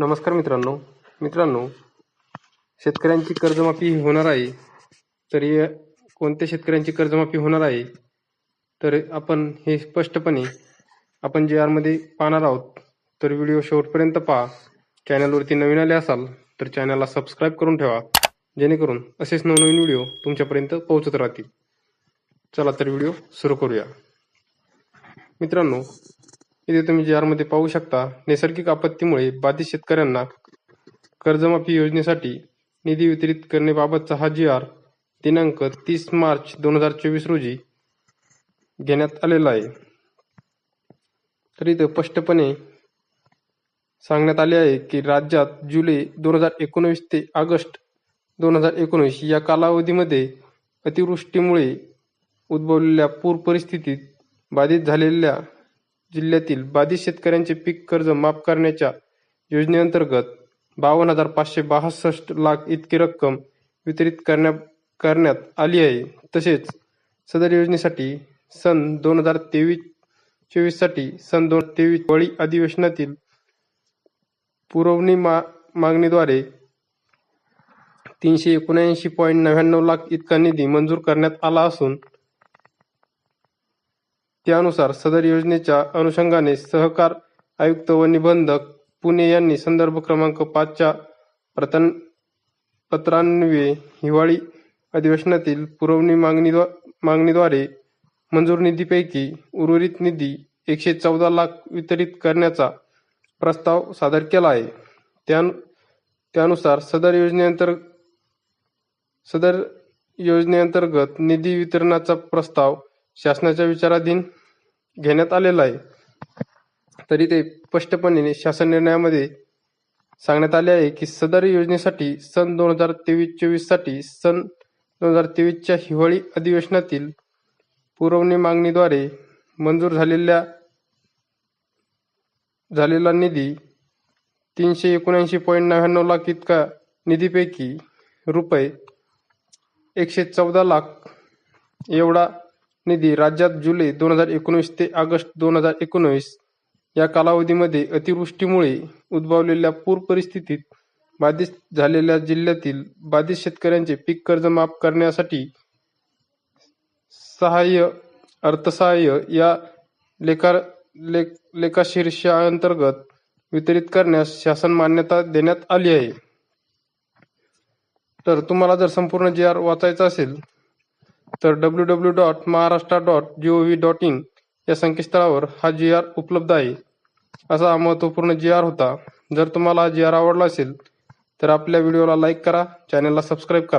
नमस्कार मित्रांनो. मित्रांनो शेतकऱ्यांची कर्जमाफी होणार आहे तर कोणत्या शेतकऱ्यांची कर्जमाफी होणार आहे तर आपण हे स्पष्टपणे आपण जे आरमध्ये पाहणार आहोत तर व्हिडिओ शेवटपर्यंत पहा. चॅनलवरती नवीन आले असाल तर चॅनलला सबस्क्राईब करून ठेवा जेणेकरून असेच नवनवीन व्हिडिओ तुमच्यापर्यंत पोहोचत राहतील. चला तर व्हिडिओ सुरू करूया. मित्रांनो इथे तुम्ही जी पाहू शकता नैसर्गिक आपत्तीमुळे बाधित शेतकऱ्यांना कर्जमाफी योजनेसाठी निधी वितरित करण्याबाबतचा हा जी आर दिनांक तीस मार्च दोन हजार चोवीस रोजी घेण्यात आलेला आहे. तर इथं स्पष्टपणे सांगण्यात आले आहे की राज्यात जुलै दोन हजार एकोणवीस ते ऑगस्ट दोन हजार एकोणीस या कालावधीमध्ये अतिवृष्टीमुळे उद्भवलेल्या पूर परिस्थितीत बाधित झालेल्या जिल्ह्यातील बाधित शेतकऱ्यांचे पीक कर्ज माफ करण्याच्या योजनेअंतर्गत बावन्न हजार पाचशे बासष्ट लाख इतकी रक्कम वितरित करण्या करण्यात आली आहे. तसेच सदर योजनेसाठी सन दोन हजार तेवीस चोवीससाठी सन दोन तेवीस वळी अधिवेशनातील पुरवणी मा मागणीद्वारे तीनशे एकोणऐंशी पॉईंट नव्याण्णव लाख इतका निधी मंजूर करण्यात आला असून त्यानुसार सदर योजनेच्या अनुषंगाने सहकार आयुक्त व निबंधक पुणे यांनी संदर्भ क्रमांक पाचच्या प्रतन पत्रान्वये हिवाळी अधिवेशनातील पुरवणी मागणी मागणीद्वारे मंजूर निधीपैकी उर्वरित निधी एकशे चौदा लाख वितरित करण्याचा प्रस्ताव सादर केला आहे. त्या त्यानुसार सदर योजनेअंतर सदर योजनेअंतर्गत निधी वितरणाचा प्रस्ताव शासनाच्या विचाराधीन घेण्यात आलेला आहे. तरी ते स्पष्टपणे शासन निर्णयामध्ये सांगण्यात आले आहे की सदर योजनेसाठी सन दोन हजार तेवीस चोवीससाठी सन दोन हजार तेवीसच्या हिवाळी अधिवेशनातील पुरवणी मागणीद्वारे मंजूर झालेल्या झालेला निधी तीनशे एकोणऐंशी पॉईंट नव्याण्णव लाख इतका निधीपैकी रुपये एकशे चौदा लाख एवढा निधी राज्यात जुलै दोन हजार एकोणीस ते ऑगस्ट दोन हजार एकोणवीस या कालावधीमध्ये अतिवृष्टीमुळे उद्भवलेल्या पूर परिस्थितीत बाधित झालेल्या जिल्ह्यातील बाधित शेतकऱ्यांचे पीक कर्ज माफ करण्यासाठी सहाय्य अर्थसहाय्य या लेखा लेख लेखाशीर्षाअंतर्गत वितरित करण्यास शासन मान्यता देण्यात आली आहे. तर तुम्हाला जर संपूर्ण जी आर वाचायचा असेल तर W W dot Maharashtra dot G O V dot in या संकेतस्थळावर हा जी आर उपलब्ध आहे. असा हा महत्त्वपूर्ण जी आर होता. जर तुम्हाला हा जी आर आवडला असेल तर आपल्या व्हिडिओला लाईक करा चॅनलला सबस्क्राईब करा.